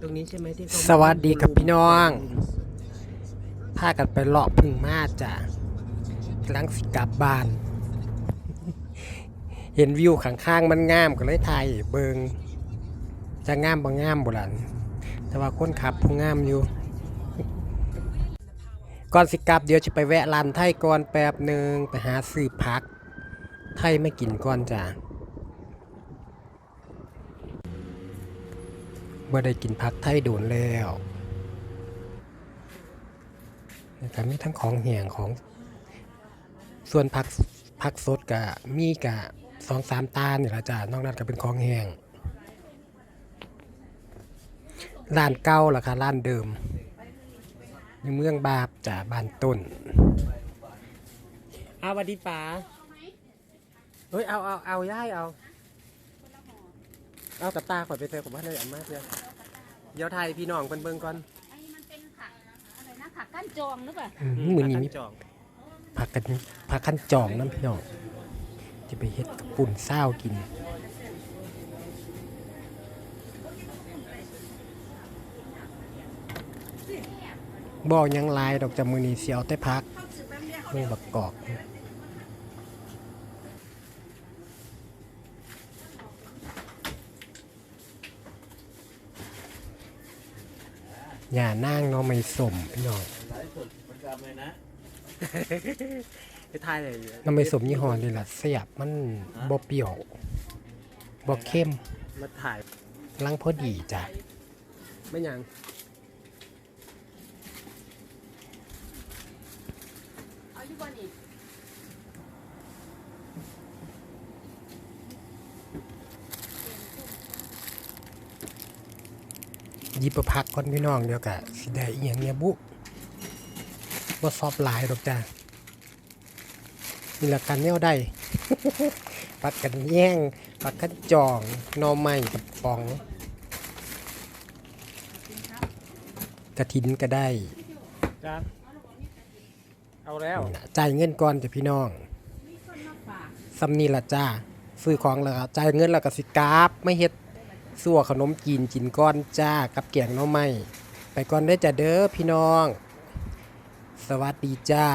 ตรงนี้ใช่ไหมที่เขาสวัสดีครับพี่น้องพากันไปเลาะพึ่งมาจ้ะกำลังสิกลับบ้าน เห็นวิวข้างๆมันงามก็เลยถ่ายเบิงจะงามบ่งามบ่หลันแต่ว่าคนขับผู้งามอยู่ ก่อนสิกลับเดี๋ยวจะไปแวะร้านไทยก่อนแป๊บหนึ่งไปหาซื้อผัก ไทยไม่กินก่อนจ้ะ เมื่อได้กินผักไทยโดนแล้วนะครับมีทั้งของแห้งของ ส่วนผักผักสดกับมีกะสองสามตาเนี่ยละจ้ะนอกนั้นก็เป็นของแห้งร้านเก่าล่ะค่ะร้านเดิมอยู่เมืองบาบจ้ะบ้านต้นเอาวัสดีป๋าเฮ้ยเอาเอาเอาย่ายเอา เอากับตาข่อยไปเจอผมว่าเลยอันมากเลยเดี๋ยวไทยพี่น้องเพิ่นเบิ่งก่อนอันนี้มันเป็นผักอะไรนะผักก้านจองหรือเปล่ามือนี้มีจองผักกันผักขั้นจองน้ำพี่น้องจะไปเฮ็ดกับปุ่นเศร้าวกินบ่หยังหลายดอกจำมือนี้เสียวแต่พักมือบักกอก อย่านั่งเนาะไม่สมพี่น้องไปไทยเลยน้ำไม่สมยี่ห้อนี่ล่ะเสียบมันบ่เปรี้ยวบ่เข้มมาถ่ายลังพอดีจ้ะไม่ยังเอาอยู่บนอีก ยิบไปพักก่อนพี่น้องเดี๋ยวกะสิได้อีหยังเนี่ยบุบ่ซอบหลายดอกจ้ะนี่ละกันแนวได้ ปักกันแย่ง ปักกันจองหนอไม้กับปอง กระถินก็ได้จ้าเอาแล้วจ่ายเงินก่อนจ้ะพี่น้องสำนีละจ้าซื้อของแล้วก็จ่ายเงินแล้วก็สิกราบไม่เฮ็ด สั่วขนมจีนจินก้อนจ้ากับแกงน้อไม้ไปก่อนได้จ้ะเด้อพี่น้อง สวัสดีจ้า